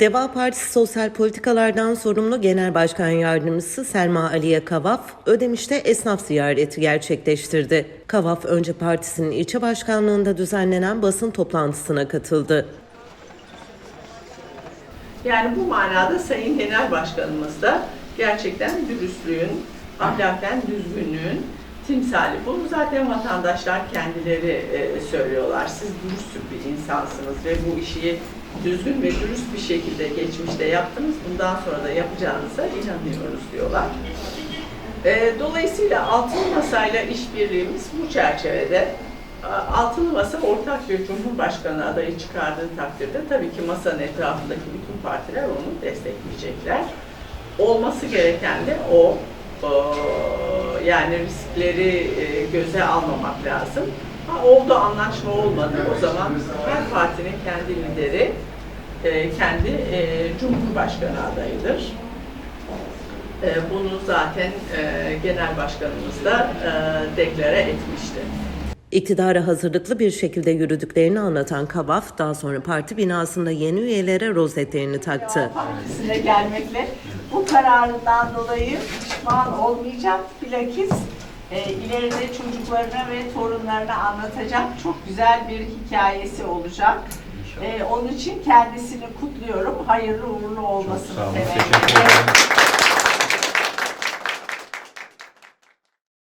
Deva Partisi Sosyal Politikalardan sorumlu Genel Başkan Yardımcısı Selma Aliye Kavaf, Ödemiş'te esnaf ziyareti gerçekleştirdi. Kavaf önce partisinin ilçe başkanlığında düzenlenen basın toplantısına katıldı. Yani bu manada Sayın Genel Başkanımız da gerçekten dürüstlüğün, ahlaken düzgünlüğün timsali. Bunu zaten vatandaşlar kendileri e, söylüyorlar. Siz dürüst bir insansınız ve bu işi düzgün ve dürüst bir şekilde geçmişte yaptınız. Bundan sonra da yapacağınıza inanıyoruz diyorlar. E, dolayısıyla Altılı Masa'yla işbirliğimiz bu çerçevede A- Altılı Masa ortak bir Cumhurbaşkanı adayı çıkardığı takdirde tabii ki masanın etrafındaki bütün partiler onu destekleyecekler. Olması gereken de o. O, yani riskleri e, göze almamak lazım. Ha, oldu anlaşma olmadı. O zaman her partinin kendi lideri, e, kendi e, Cumhurbaşkanı adayıdır. Bunu zaten Genel Başkanımız da deklare etmişti. İktidara hazırlıklı bir şekilde yürüdüklerini anlatan Kavaf, daha sonra parti binasında yeni üyelere rozetlerini taktı. Partisine gelmekle bu kararından dolayı pişman olmayacak. Bilakis e, ileride çocuklarına ve torunlarına anlatacak çok güzel bir hikayesi olacak. E, onun için kendisini kutluyorum. Hayırlı uğurlu olmasını Sağ olun, temenni ederim.